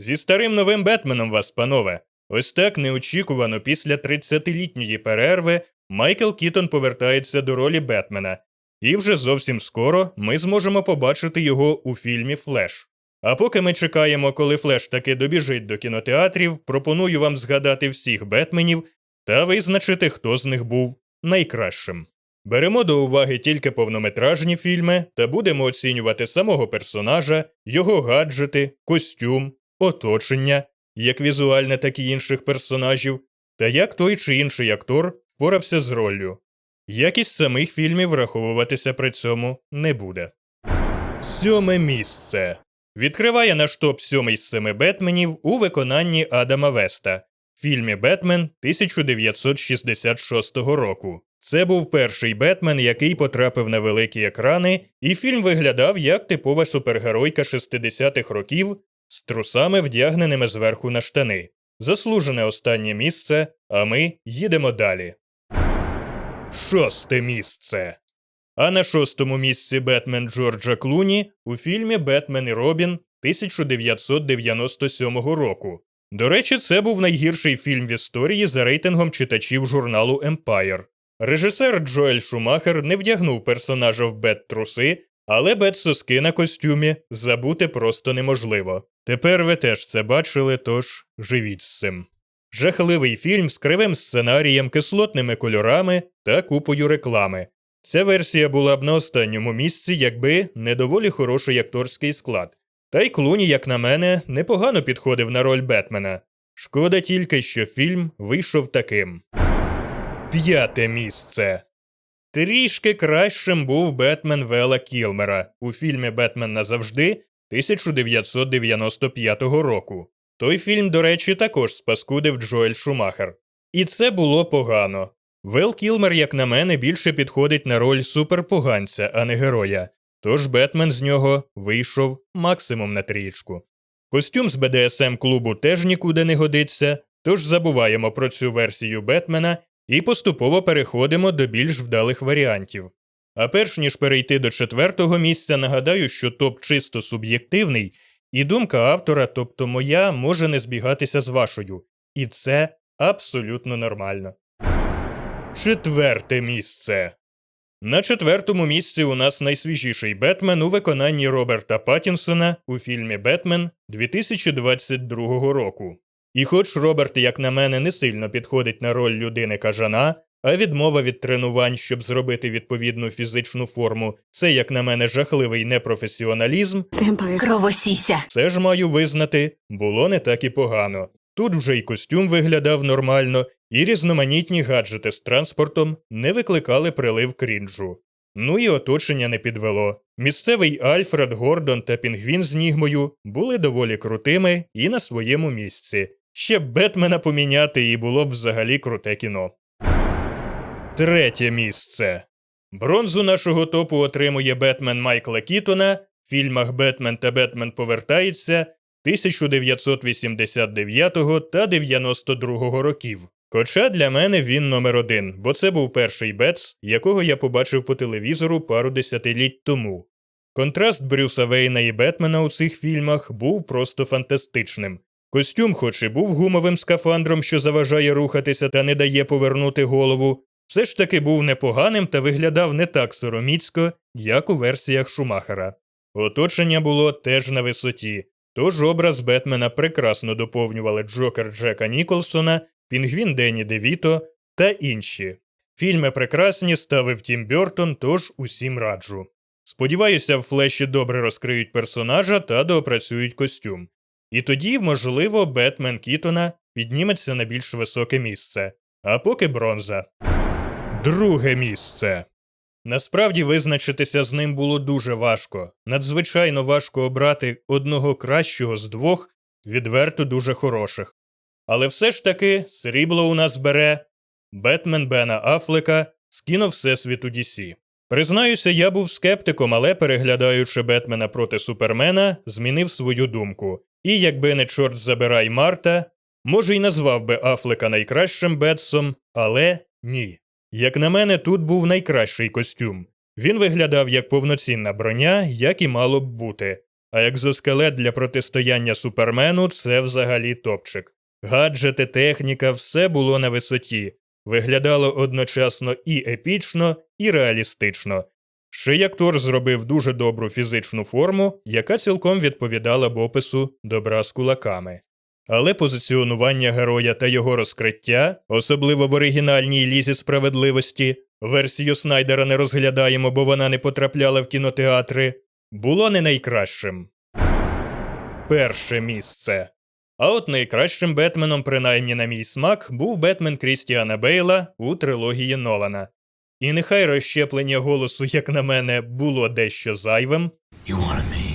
Зі старим новим Бетменом вас, панове. Ось так неочікувано після 30-літньої перерви Майкл Кітон повертається до ролі Бетмена, і вже зовсім скоро ми зможемо побачити його у фільмі Флеш. А поки ми чекаємо, коли Флеш таки добіжить до кінотеатрів, пропоную вам згадати всіх Бетменів та визначити, хто з них був найкращим. Беремо до уваги тільки повнометражні фільми та будемо оцінювати самого персонажа, його гаджети, костюм, оточення, як візуальне, так і інших персонажів, та як той чи інший актор впорався з роллю. Якість самих фільмів враховуватися при цьому не буде. Сьоме місце. Відкриває наш топ сьомий з семи Бетменів у виконанні Адама Веста в фільмі Бетмен 1966 року. Це був перший Бетмен, який потрапив на великі екрани, і фільм виглядав як типова супергеройка 60-х років з трусами, вдягненими зверху на штани. Заслужене останнє місце, а ми їдемо далі. Шосте місце. А на шостому місці Бетмен Джорджа Клуні у фільмі Бетмен і Робін 1997 року. До речі, це був найгірший фільм в історії за рейтингом читачів журналу Empire. Режисер Джоель Шумахер не вдягнув персонажа в бет-труси, але бет-соски на костюмі забути просто неможливо. Тепер ви теж це бачили, тож живіть з цим. Жахливий фільм з кривим сценарієм, кислотними кольорами та купою реклами. Ця версія була б на останньому місці, якби не доволі хороший акторський склад. Та й Клуні, як на мене, непогано підходив на роль Бетмена. Шкода тільки, що фільм вийшов таким. П'яте місце. Трішки кращим був Бетмен Вела Кілмера у фільмі Бетмен назавжди 1995 року. Той фільм, до речі, також спаскудив Джоель Шумахер. І це було погано. Вел Кілмер, як на мене, більше підходить на роль суперпоганця, а не героя. Тож Бетмен з нього вийшов максимум на трієчку. Костюм з БДСМ клубу теж нікуди не годиться, тож забуваємо про цю версію Бетмена і поступово переходимо до більш вдалих варіантів. А перш ніж перейти до четвертого місця, нагадаю, що топ чисто суб'єктивний, і думка автора, тобто моя, може не збігатися з вашою. І це абсолютно нормально. Четверте місце. На четвертому місці у нас найсвіжіший Бетмен у виконанні Роберта Паттінсона у фільмі Бетмен 2022 року. І хоч Роберт, як на мене, не сильно підходить на роль людини кажана, а відмова від тренувань, щоб зробити відповідну фізичну форму, це, як на мене, жахливий непрофесіоналізм, Кровосіся. це ж маю визнати, було не так і погано. Тут вже й костюм виглядав нормально, і різноманітні гаджети з транспортом не викликали прилив крінжу. Ну і оточення не підвело. Місцевий Альфред Гордон та Пінгвін з Нігмою були доволі крутими і на своєму місці. Ще Бетмена поміняти і було б взагалі круте кіно. Третє місце. Бронзу нашого топу отримує Бетмен Майкла Кітона в фільмах Бетмен та Бетмен повертається 1989 та 92 років. Хоча для мене він номер один, бо це був перший Бетс, якого я побачив по телевізору пару десятиліть тому. Контраст Брюса Вейна і Бетмена у цих фільмах був просто фантастичним. Костюм, хоч і був гумовим скафандром, що заважає рухатися та не дає повернути голову, все ж таки був непоганим та виглядав не так сороміцько, як у версіях Шумахера. Оточення було теж на висоті, тож образ Бетмена прекрасно доповнювали Джокер Джека Ніколсона, Пінгвін Денні Девіто та інші. Фільми прекрасні ставив Тім Бьортон, тож усім раджу. Сподіваюся, в флеші добре розкриють персонажа та доопрацюють костюм. І тоді, можливо, Бетмен Кітона підніметься на більш високе місце, а поки бронза. Друге місце. Насправді визначитися з ним було дуже важко. Надзвичайно важко обрати одного кращого з двох, відверто дуже хороших. Але все ж таки срібло у нас бере Бетмен Бена Афлека кіно Всесвіту DC. Признаюся, я був скептиком, але переглядаючи Бетмена проти Супермена, змінив свою думку. І якби не чорт забирай Марта, може й назвав би Афлека найкращим Бетсом, але ні. Як на мене, тут був найкращий костюм. Він виглядав як повноцінна броня, як і мало б бути. А екзоскелет для протистояння супермену це взагалі топчик. Гаджети, техніка, все було на висоті, виглядало одночасно і епічно, і реалістично. Актор зробив дуже добру фізичну форму, яка цілком відповідала б опису добра з кулаками. Але позиціонування героя та його розкриття, особливо в оригінальній лізі справедливості, версію Снайдера не розглядаємо, бо вона не потрапляла в кінотеатри, було не найкращим. Перше місце. А от найкращим Бетменом, принаймні на мій смак, був Бетмен Крістіана Бейла у трилогії Нолана. І нехай розщеплення голосу, як на мене, було дещо зайвим, You wanted me.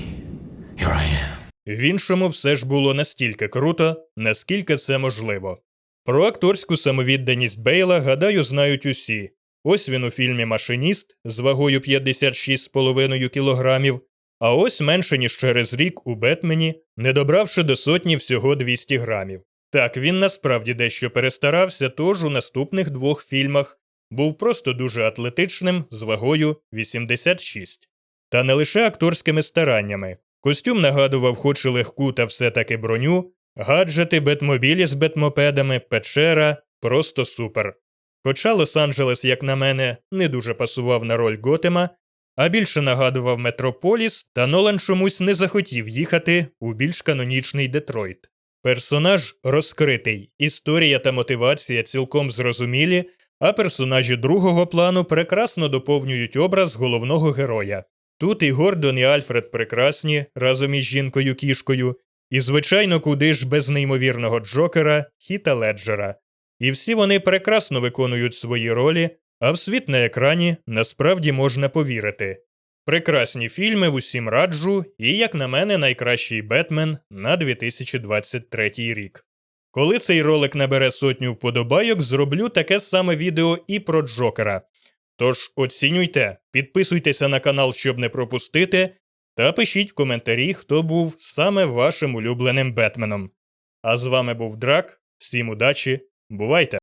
Here I am. в іншому все ж було настільки круто, наскільки це можливо. Про акторську самовідданість Бейла, гадаю, знають усі. Ось він у фільмі Машиніст з вагою 56,5 кілограмів, а ось менше ніж через рік у Бетмені, не добравши до сотні всього 200 грамів. Так, він насправді дещо перестарався, тож у наступних двох фільмах був просто дуже атлетичним з вагою 86. Та не лише акторськими стараннями. Костюм нагадував хоч і легку та все-таки броню, гаджети, бетмобілі з бетмопедами, печера просто супер. Хоча Лос-Анджелес, як на мене, не дуже пасував на роль Готема, а більше нагадував Метрополіс, та Нолан чомусь не захотів їхати у більш канонічний Детройт. Персонаж розкритий, історія та мотивація цілком зрозумілі, а персонажі другого плану прекрасно доповнюють образ головного героя. Тут і Гордон, і Альфред прекрасні разом із жінкою кішкою, і, звичайно, куди ж без неймовірного Джокера Хіта Леджера. І всі вони прекрасно виконують свої ролі, а в світ на екрані насправді можна повірити. Прекрасні фільми в усім раджу, і, як на мене, найкращий Бетмен на 2023 рік. Коли цей ролик набере сотню вподобайок, зроблю таке саме відео і про Джокера. Тож оцінюйте, підписуйтеся на канал, щоб не пропустити, та пишіть в коментарі, хто був саме вашим улюбленим Бетменом. А з вами був Драк, всім удачі, бувайте!